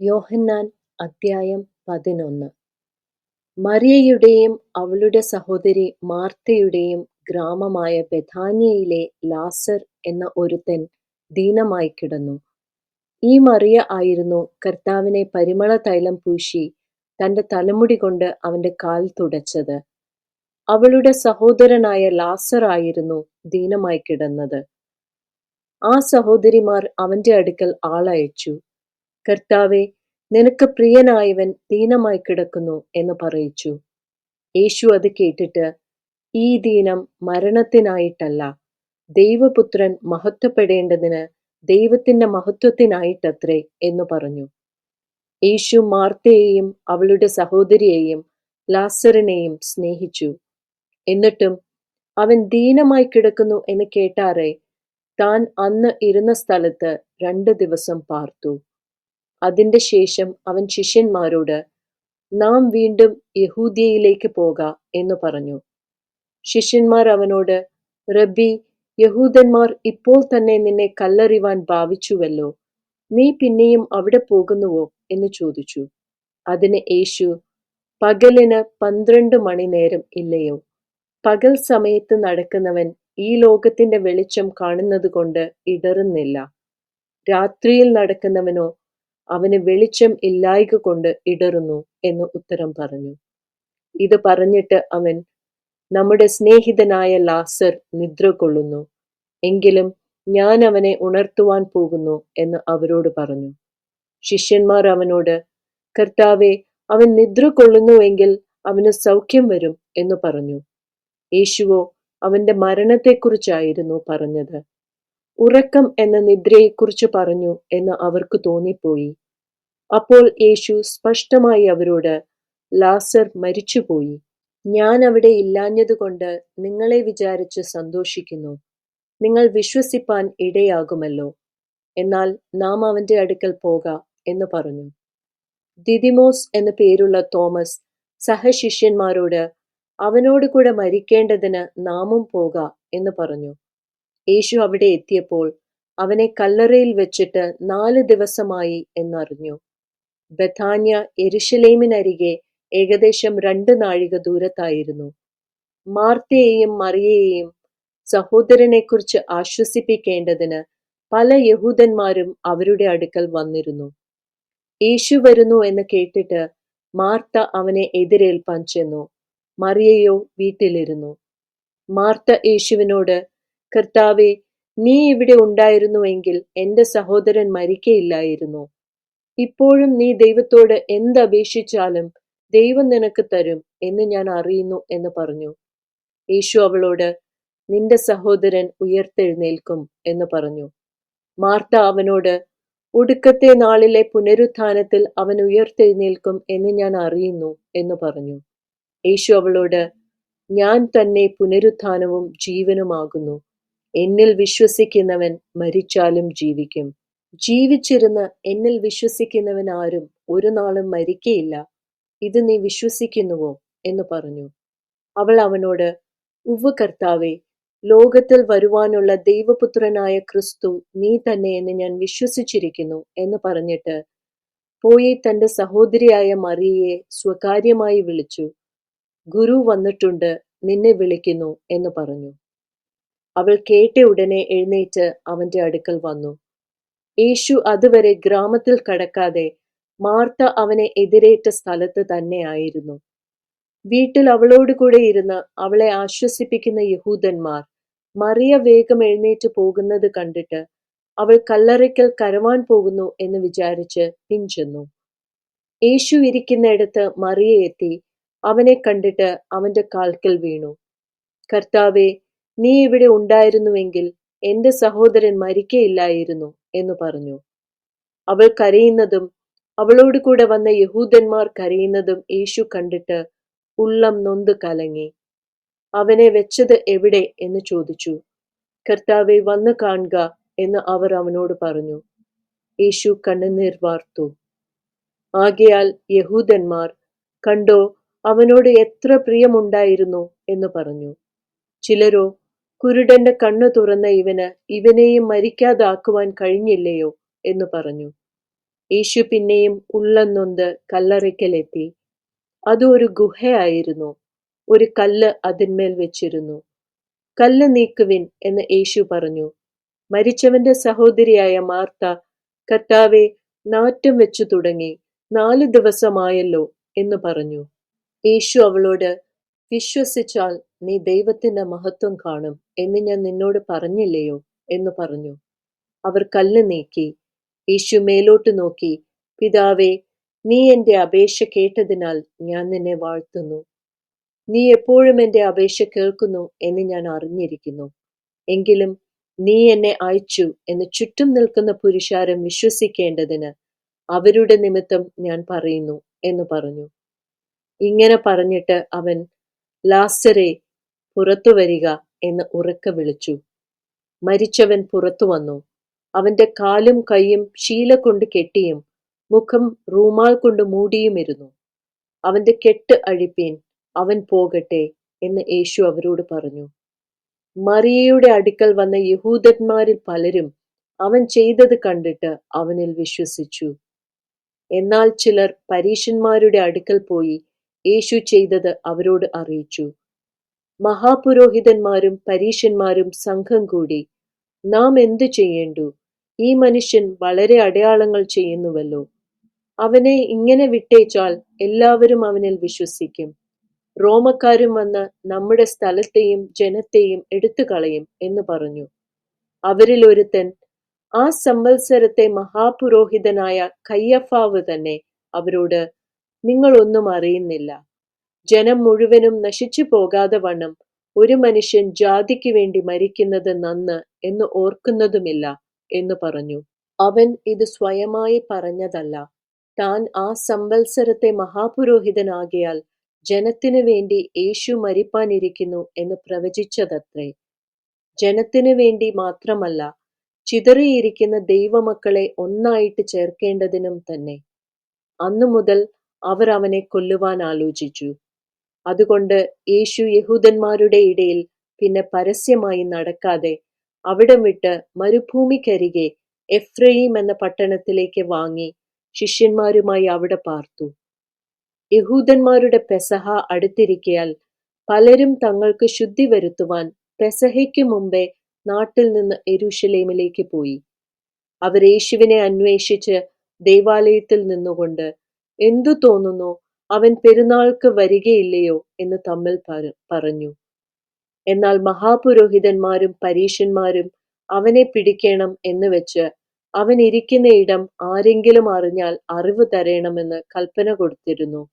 യോഹന്നാൻ അദ്ധ്യായം പതിനൊന്ന്. മറിയയുടെയും അവളുടെ സഹോദരി മാർത്തയുടെയും ഗ്രാമമായ ബെഥാനിയയിലെ ലാസർ എന്ന ഒരുത്തൻ ദീനമായി കിടന്നു. ഈ മറിയ ആയിരുന്നു കർത്താവിനെ പരിമള തൈലം പൂശി തന്റെ തലമുടി കൊണ്ട് അവന്റെ കാൽ തുടച്ചത്. അവളുടെ സഹോദരനായ ലാസർ ആയിരുന്നു ദീനമായി കിടന്നത്. ആ സഹോദരിമാർ അവന്റെ അടുക്കൽ ആളയച്ചു. കർത്താവെ നിനക്ക് പ്രിയനായവൻ ദീനമായി കിടക്കുന്നു എന്ന് പറയിച്ചു. യേശു അത് കേട്ടിട്ട് ഈ ദീനം മരണത്തിനായിട്ടല്ല ദൈവപുത്രൻ മഹത്വപ്പെടേണ്ടതിന് ദൈവത്തിന്റെ മഹത്വത്തിനായിട്ടത്രേ എന്ന് പറഞ്ഞു. യേശു മാർത്തയെയും അവളുടെ സഹോദരിയെയും ലാസറിനെയും സ്നേഹിച്ചു. എന്നിട്ടും അവൻ ദീനമായി കിടക്കുന്നു എന്ന് കേട്ടാറെ താൻ അന്ന് ഇരുന്ന സ്ഥലത്ത് രണ്ട് ദിവസം പാർത്തു. അതിന്റെ ശേഷം അവൻ ശിഷ്യന്മാരോട് നാം വീണ്ടും യഹൂദിയയിലേക്ക് പോക എന്ന് പറഞ്ഞു. ശിഷ്യന്മാർ അവനോട് റബ്ബി യഹൂദന്മാർ ഇപ്പോൾ തന്നെ നിന്നെ കല്ലെറിവാൻ ഭാവിച്ചുവല്ലോ. നീ പിന്നെയും അവിടെ പോകുന്നുവോ? എന്ന് ചോദിച്ചു. അതിന് യേശു പകലിന് പന്ത്രണ്ട് മണി നേരം ഇല്ലയോ. പകൽ സമയത്ത് നടക്കുന്നവൻ ഈ ലോകത്തിന്റെ വെളിച്ചം കാണുന്നത് കൊണ്ട് ഇടറുന്നില്ല. രാത്രിയിൽ നടക്കുന്നവനോ അവന് വെളിച്ചം ഇല്ലായ്ക കൊണ്ട് ഇടറുന്നു എന്ന് ഉത്തരം പറഞ്ഞു. ഇത് പറഞ്ഞിട്ട് അവൻ നമ്മുടെ സ്നേഹിതനായ ലാസർ നിദ്ര കൊള്ളുന്നു. എങ്കിലും ഞാൻ അവനെ ഉണർത്തുവാൻ പോകുന്നു എന്ന് അവരോട് പറഞ്ഞു. ശിഷ്യന്മാർ അവനോട് കർത്താവെ അവൻ നിദ്ര കൊള്ളുന്നുവെങ്കിൽ അവന് സൗഖ്യം വരും എന്ന് പറഞ്ഞു. യേശുവോ അവന്റെ മരണത്തെക്കുറിച്ചായിരുന്നു പറഞ്ഞത്. ഉറക്കം എന്ന നിദ്രയെക്കുറിച്ച് പറഞ്ഞു എന്ന് അവർക്ക് തോന്നിപ്പോയി. അപ്പോൾ യേശു സ്പഷ്ടമായി അവരോട് ലാസർ മരിച്ചുപോയി. ഞാൻ അവിടെ ഇല്ലാഞ്ഞതുകൊണ്ട് നിങ്ങളെ വിചാരിച്ച് സന്തോഷിക്കുന്നു. നിങ്ങൾ വിശ്വസിപ്പാൻ ഇടയാകുമല്ലോ. എന്നാൽ നാം അവന്റെ അടുക്കൽ പോക എന്ന് പറഞ്ഞു. ദിദിമോസ് എന്ന പേരുള്ള തോമസ് സഹശിഷ്യന്മാരോട് അവനോട് കൂടെ മരിക്കേണ്ടതിന് നാമും പോക എന്ന് പറഞ്ഞു. യേശു അവിടെ എത്തിയപ്പോൾ അവനെ കല്ലറയിൽ വെച്ചിട്ട് നാല് ദിവസമായി എന്നറിഞ്ഞു. ബഥാന്യ എരുഷലേമിനരികെ ഏകദേശം രണ്ട് നാഴിക ദൂരത്തായിരുന്നു. മാർത്തയെയും മറിയയെയും സഹോദരനെക്കുറിച്ച് ആശ്വസിപ്പിക്കേണ്ടതിന് പല യഹൂദന്മാരും അവരുടെ അടുക്കൽ വന്നിരുന്നു. യേശു വരുന്നു എന്ന് കേട്ടിട്ട് മാർത്ത അവനെ എതിരേൽപ്പാൻ ചെന്നു. മറിയയോ വീട്ടിലിരുന്നു. മാർത്ത യേശുവിനോട് കർത്താവെ നീ ഇവിടെ ഉണ്ടായിരുന്നുവെങ്കിൽ എന്റെ സഹോദരൻ മരിക്കയില്ലായിരുന്നു. ഇപ്പോഴും നീ ദൈവത്തോട് എന്തപേക്ഷിച്ചാലും ദൈവം നിനക്ക് തരും എന്ന് ഞാൻ അറിയുന്നു എന്ന് പറഞ്ഞു. യേശു അവളോട് നിന്റെ സഹോദരൻ ഉയർത്തെഴുന്നേൽക്കും എന്ന് പറഞ്ഞു. മാർത്ത അവനോട് ഒടുക്കത്തെ നാളിലെ പുനരുത്ഥാനത്തിൽ അവൻ ഉയർത്തെഴുന്നേൽക്കും എന്ന് ഞാൻ അറിയുന്നു എന്ന് പറഞ്ഞു. യേശു അവളോട് ഞാൻ തന്നെ പുനരുത്ഥാനവും ജീവനുമാകുന്നു. എന്നിൽ വിശ്വസിക്കുന്നവൻ മരിച്ചാലും ജീവിക്കും. ജീവിച്ചിരുന്ന് എന്നിൽ വിശ്വസിക്കുന്നവൻ ആരും ഒരു നാളും മരിക്കയില്ല. ഇത് നീ വിശ്വസിക്കുന്നുവോ? എന്ന് പറഞ്ഞു. അവൾ അവനോട് ഉവ്വ് കർത്താവെ ലോകത്തിൽ വരുവാനുള്ള ദൈവപുത്രനായ ക്രിസ്തു നീ തന്നെ എന്ന് ഞാൻ വിശ്വസിച്ചിരിക്കുന്നു എന്ന് പറഞ്ഞിട്ട് പോയി തന്റെ സഹോദരിയായ മറിയയെ സ്വകാര്യമായി വിളിച്ചു. ഗുരു വന്നിട്ടുണ്ട് നിന്നെ വിളിക്കുന്നു എന്ന് പറഞ്ഞു. അവൾ കേട്ട ഉടനെ എഴുന്നേറ്റ് അവന്റെ അടുക്കൽ വന്നു. യേശു അതുവരെ ഗ്രാമത്തിൽ കടക്കാതെ മാർത്ത അവനെ എതിരേറ്റ സ്ഥലത്ത് തന്നെയായിരുന്നു വീട്ടിൽ അവളോട് കൂടെ ഇരുന്ന് അവളെ ആശ്വസിപ്പിക്കുന്ന യഹൂദന്മാർ മറിയ വേഗം എഴുന്നേറ്റ് പോകുന്നത് കണ്ടിട്ട് അവൾ കല്ലറയ്ക്കൽ കരവാൻ പോകുന്നു എന്ന് വിചാരിച്ച് പിഞ്ചെന്നു യേശു ഇരിക്കുന്നിടത്ത് മറിയ എത്തി അവനെ കണ്ടിട്ട് അവന്റെ കാൽക്കൽ വീണു. കർത്താവെ നീ ഇവിടെ ഉണ്ടായിരുന്നുവെങ്കിൽ എന്റെ സഹോദരൻ മരിക്കയില്ലായിരുന്നു എന്ന് പറഞ്ഞു. അവൾ കരയുന്നതും അവളോട് കൂടെ വന്ന യഹൂദന്മാർ കരയുന്നതും യേശു കണ്ടിട്ട് ഉള്ളം നൊന്ത് കലങ്ങി. അവനെ വെച്ചത് എവിടെ? എന്ന് ചോദിച്ചു. കർത്താവെ വന്നു കാണുക എന്ന് അവർ അവനോട് പറഞ്ഞു. യേശു കണ്ണുനീർ വാർത്തു. ആകയാൽ യഹൂദന്മാർ കണ്ടോ അവനോട് എത്ര പ്രിയമുണ്ടായിരുന്നു എന്ന് പറഞ്ഞു. ചിലരോ കുരുടന്റെ കണ്ണു തുറന്ന ഇവന് ഇവനെയും മരിക്കാതാക്കുവാൻ കഴിഞ്ഞില്ലയോ എന്നു പറഞ്ഞു. യേശു പിന്നെയും ഉള്ളന്നൊന്ത് കല്ലറയ്ക്കലെത്തി. അത് ഒരു ഗുഹയായിരുന്നു. ഒരു കല്ല് അതിന്മേൽ വെച്ചിരുന്നു. കല്ല് നീക്കുവിൻ എന്ന് യേശു പറഞ്ഞു. മരിച്ചവന്റെ സഹോദരിയായ മാർത്ത കർത്താവെ നാറ്റം വെച്ചു തുടങ്ങി. നാല് ദിവസമായല്ലോ എന്ന് പറഞ്ഞു. യേശു അവളോട് വിശ്വസിച്ചാൽ നീ ദൈവത്തിന്റെ മഹത്വം കാണും എന്ന് ഞാൻ നിന്നോട് പറഞ്ഞില്ലയോ എന്ന് പറഞ്ഞു. അവർ കല്ല് നീക്കി യേശു മേലോട്ട് നോക്കി പിതാവേ നീ എന്റെ അപേക്ഷ കേട്ടതിനാൽ ഞാൻ നിന്നെ വാഴ്ത്തുന്നു. നീ എപ്പോഴും എന്റെ അപേക്ഷ കേൾക്കുന്നു എന്ന് ഞാൻ അറിഞ്ഞിരിക്കുന്നു. എങ്കിലും നീ എന്നെ അയച്ചു എന്ന് ചുറ്റും നിൽക്കുന്ന പുരുഷാരം വിശ്വസിക്കേണ്ടതിന് അവരുടെ നിമിത്തം ഞാൻ പറയുന്നു എന്ന് പറഞ്ഞു. ഇങ്ങനെ പറഞ്ഞിട്ട് അവൻ ലാസറെ പുറത്തു വരിക എന്ന് ഉറക്ക വിളിച്ചു. മരിച്ചവൻ പുറത്തു വന്നു. അവന്റെ കാലും കൈയും ശീല കൊണ്ട് കെട്ടിയും മുഖം റൂമാൽ കൊണ്ട് മൂടിയുമിരുന്നു. അവന്റെ കെട്ട് അഴിപ്പീൻ അവൻ പോകട്ടെ എന്ന് യേശു അവരോട് പറഞ്ഞു. മറിയയുടെ അടുക്കൽ വന്ന യഹൂദന്മാരിൽ പലരും അവൻ ചെയ്തത് കണ്ടിട്ട് അവനിൽ വിശ്വസിച്ചു. എന്നാൽ ചിലർ പരീശന്മാരുടെ അടുക്കൽ പോയി യേശു ചെയ്തത് അവരോട് അറിയിച്ചു. മഹാപുരോഹിതന്മാരും പരീശന്മാരും സംഘം കൂടി നാം എന്തു ചെയ്യേണ്ടു? ഈ മനുഷ്യൻ വളരെ അടയാളങ്ങൾ ചെയ്യുന്നുവല്ലോ. അവനെ ഇങ്ങനെ വിട്ടേച്ചാൽ എല്ലാവരും അവനിൽ വിശ്വസിക്കും. റോമക്കാരും വന്ന് നമ്മുടെ സ്ഥലത്തെയും ജനത്തെയും എടുത്തു കളയും എന്ന് പറഞ്ഞു. അവരിൽ ഒരുത്തൻ ആ സംവത്സരത്തെ മഹാപുരോഹിതനായ കയ്യഫാവ് തന്നെ അവരോട് നിങ്ങളൊന്നും അറിയുന്നില്ല. ജനം മുഴുവനും നശിച്ചു പോകാതെ വണ്ണം ഒരു മനുഷ്യൻ ജാതിക്ക് വേണ്ടി മരിക്കുന്നത് നന്ന് എന്ന് ഓർക്കുന്നതുമില്ല എന്ന് പറഞ്ഞു. അവൻ ഇത് സ്വയമായി പറഞ്ഞതല്ല. താൻ ആ സംവത്സരത്തെ മഹാപുരോഹിതനാകിയാൽ ജനത്തിനു വേണ്ടി യേശു മരിപ്പാനിരിക്കുന്നു എന്ന് പ്രവചിച്ചതത്രേ. ജനത്തിനു വേണ്ടി മാത്രമല്ല ചിതറിയിരിക്കുന്ന ദൈവമക്കളെ ഒന്നായിട്ട് ചേർക്കേണ്ടതിനും തന്നെ. അന്നു മുതൽ അവർ അവനെ കൊല്ലുവാൻ ആലോചിച്ചു. അതുകൊണ്ട് യേശു യഹൂദന്മാരുടെ ഇടയിൽ പിന്നെ പരസ്യമായി നടക്കാതെ അവിടം വിട്ട് മരുഭൂമിക്കരികെ എഫ്രയീം എന്ന പട്ടണത്തിലേക്ക് വാങ്ങി ശിഷ്യന്മാരുമായി അവിടെ പാർത്തു. യഹൂദന്മാരുടെ പെസഹ അടുത്തിരിക്കയാൽ പലരും തങ്ങൾക്ക് ശുദ്ധി വരുത്തുവാൻ പെസഹയ്ക്ക് മുമ്പേ നാട്ടിൽ നിന്ന് എരുഷലേമിലേക്ക് പോയി. അവർ യേശുവിനെ അന്വേഷിച്ച് ദേവാലയത്തിൽ നിന്നുകൊണ്ട് എന്തു തോന്നുന്നു? അവൻ പെരുന്നാൾക്ക് വരികയില്ലയോ എന്ന് തമ്മിൽ പറഞ്ഞു. എന്നാൽ മഹാപുരോഹിതന്മാരും പരീശന്മാരും അവനെ പിടിക്കണം എന്ന് വെച്ച് അവൻ ഇരിക്കുന്ന ഇടം ആരെങ്കിലും അറിഞ്ഞാൽ അറിവ് തരണമെന്ന് കൽപ്പന കൊടുത്തിരുന്നു.